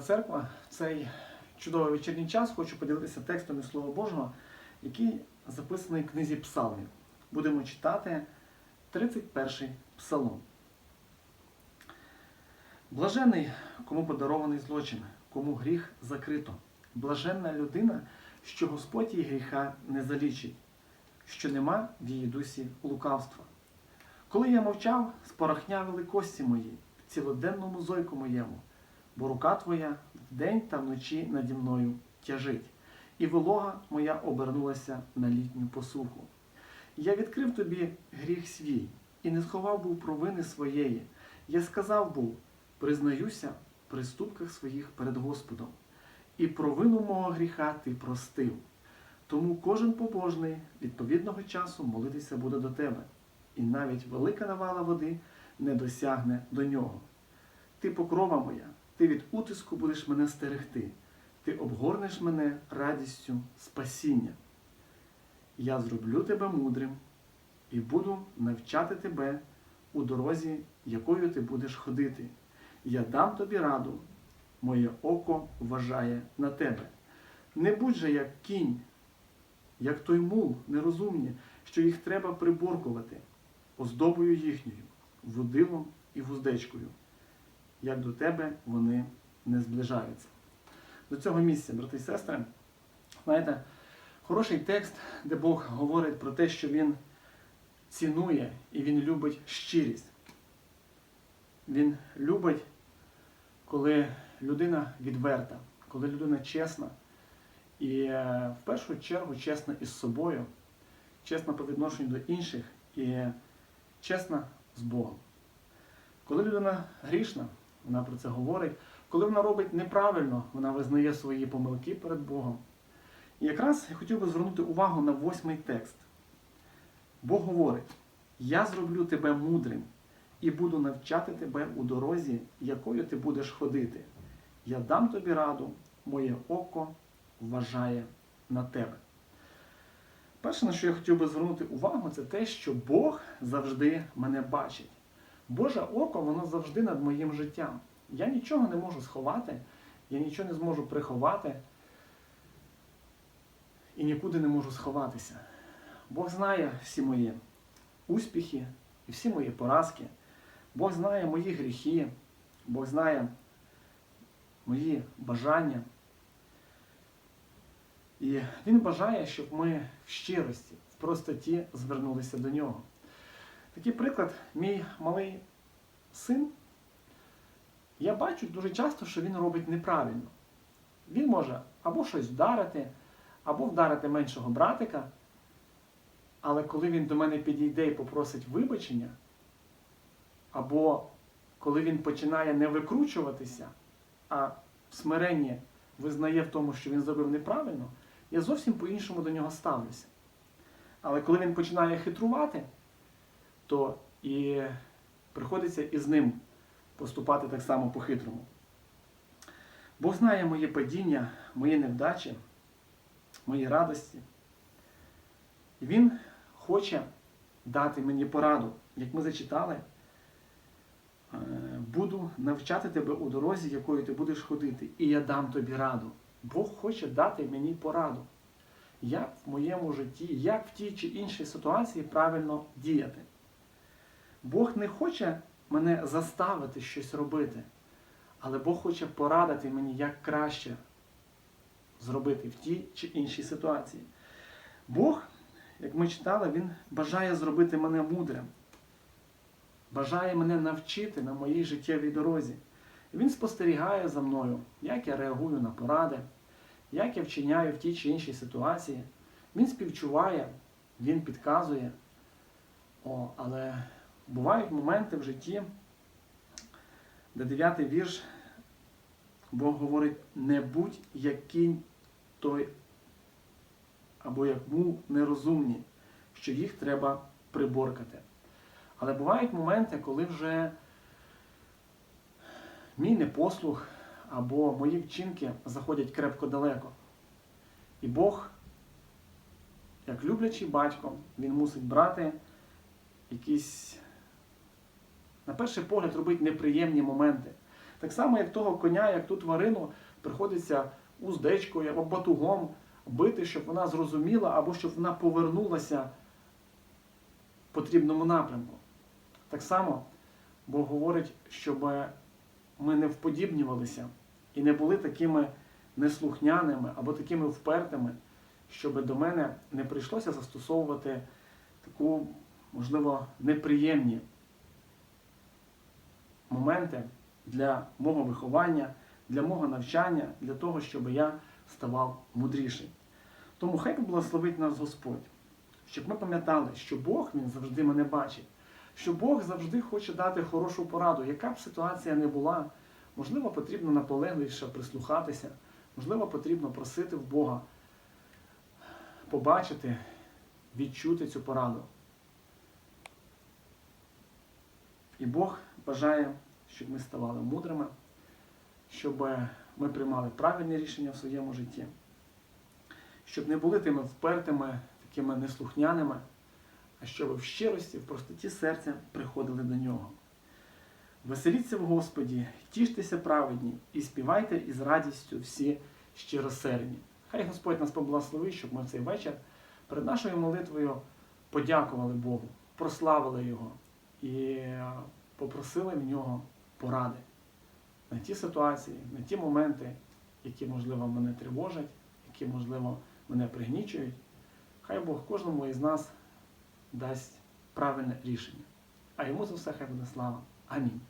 Вітаю церква. Цей чудовий вечірній час хочу поділитися текстом із Слова Божого, який записаний в книзі Псалмів. Будемо читати 31-й псалом. Блажений, кому подарований злочин, кому гріх закрито. Блаженна людина, що Господь їй гріха не залічить, що нема в її дусі лукавства. Коли я мовчав, спорахнявили кості мої в цілоденному зойку моєму, бо рука твоя вдень та вночі наді мною тяжить, і волога моя обернулася на літню посуху. Я відкрив тобі гріх свій і не сховав був провини своєї. Я сказав був, признаюся в приступках своїх перед Господом, і провину мого гріха ти простив. Тому кожен побожний відповідного часу молитися буде до тебе, і навіть велика навала води не досягне до нього. Ти покрова моя, ти від утиску будеш мене стерегти, ти обгорнеш мене радістю спасіння. Я зроблю тебе мудрим і буду навчати тебе у дорозі, якою ти будеш ходити. Я дам тобі раду, моє око вважає на тебе. Не будь же як кінь, як той мул нерозумні, що їх треба приборкувати оздобою їхньою, водилом і вуздечкою як до тебе вони не зближаються. До цього місця, брати і сестри, знаєте, хороший текст, де Бог говорить про те, що Він цінує і Він любить щирість. Він любить, коли людина відверта, коли людина чесна. І е, в першу чергу чесна із собою, чесна по відношенню до інших і чесна з Богом. Коли людина грішна, вона про це говорить. Коли вона робить неправильно, вона визнає свої помилки перед Богом. І якраз я хотів би звернути увагу на восьмий текст. Бог говорить: Я зроблю тебе мудрим і буду навчати тебе у дорозі, якою ти будеш ходити. Я дам тобі раду, моє око вважає на тебе. Перше, на що я хотів би звернути увагу, це те, що Бог завжди мене бачить. Боже око, воно завжди над моїм життям. Я нічого не можу сховати, я нічого не зможу приховати і нікуди не можу сховатися. Бог знає всі мої успіхи і всі мої поразки. Бог знає мої гріхи, Бог знає мої бажання. І Він бажає, щоб ми в щирості, в простоті звернулися до нього. Такий приклад, мій малий син, я бачу дуже часто, що він робить неправильно. Він може або щось вдарити, або вдарити меншого братика. Але коли він до мене підійде і попросить вибачення, або коли він починає не викручуватися, а в смиренні визнає в тому, що він зробив неправильно, я зовсім по-іншому до нього ставлюся. Але коли він починає хитрувати, то і приходиться із ним поступати так само по-хитрому. Бог знає моє падіння, мої невдачі, мої радості. І Він хоче дати мені пораду, як ми зачитали, е, буду навчати тебе у дорозі, якою ти будеш ходити, і я дам тобі раду. Бог хоче дати мені пораду, як в моєму житті, як в тій чи іншій ситуації правильно діяти. Бог не хоче мене заставити щось робити, але Бог хоче порадити мені, як краще зробити в тій чи іншій ситуації. Бог, як ми читали, Він бажає зробити мене мудрим, бажає мене навчити на моїй життєвій дорозі. Він спостерігає за мною, як я реагую на поради, як я вчиняю в тій чи іншій ситуації. Він співчуває, він підказує. О, але бувають моменти в житті, де дев'ятий вірш, Бог говорить, не будь як кінь той, або як мул нерозумні, що їх треба приборкати. Але бувають моменти, коли вже мій непослух або мої вчинки заходять крепко далеко. І Бог, як люблячий батько, він мусить брати якісь, на перший погляд, робити неприємні моменти. Так само, як того коня, як ту тварину, приходиться уздечкою або батугом бити, щоб вона зрозуміла, або щоб вона повернулася в потрібному напрямку. Так само Бог говорить, щоб ми не вподібнювалися і не були такими неслухняними або такими впертими, щоб до мене не прийшлося застосовувати таку, можливо, неприємні моменти для мого виховання, для мого навчання, для того, щоб я ставав мудрішим. Тому хай благословить нас Господь, щоб ми пам'ятали, що Бог Він завжди мене бачить, що Бог завжди хоче дати хорошу пораду, яка б ситуація не була. Можливо, потрібно наполегливіше прислухатися, можливо, потрібно просити в Бога, побачити, відчути цю пораду. І Бог бажає, щоб ми ставали мудрими, щоб ми приймали правильні рішення в своєму житті, щоб не були тими впертими, такими неслухняними, а щоб в щирості, в простоті серця приходили до нього. Веселіться в Господі, тіштеся праведні і співайте із радістю всі щиросердні. Хай Господь нас поблагословить, щоб ми в цей вечір перед нашою молитвою подякували Богу, прославили Його і попросили в нього поради на ті ситуації, на ті моменти, які, можливо, мене тривожать, які, можливо, мене пригнічують. Хай Бог кожному із нас дасть правильне рішення. А йому за все хай буде слава. Амінь.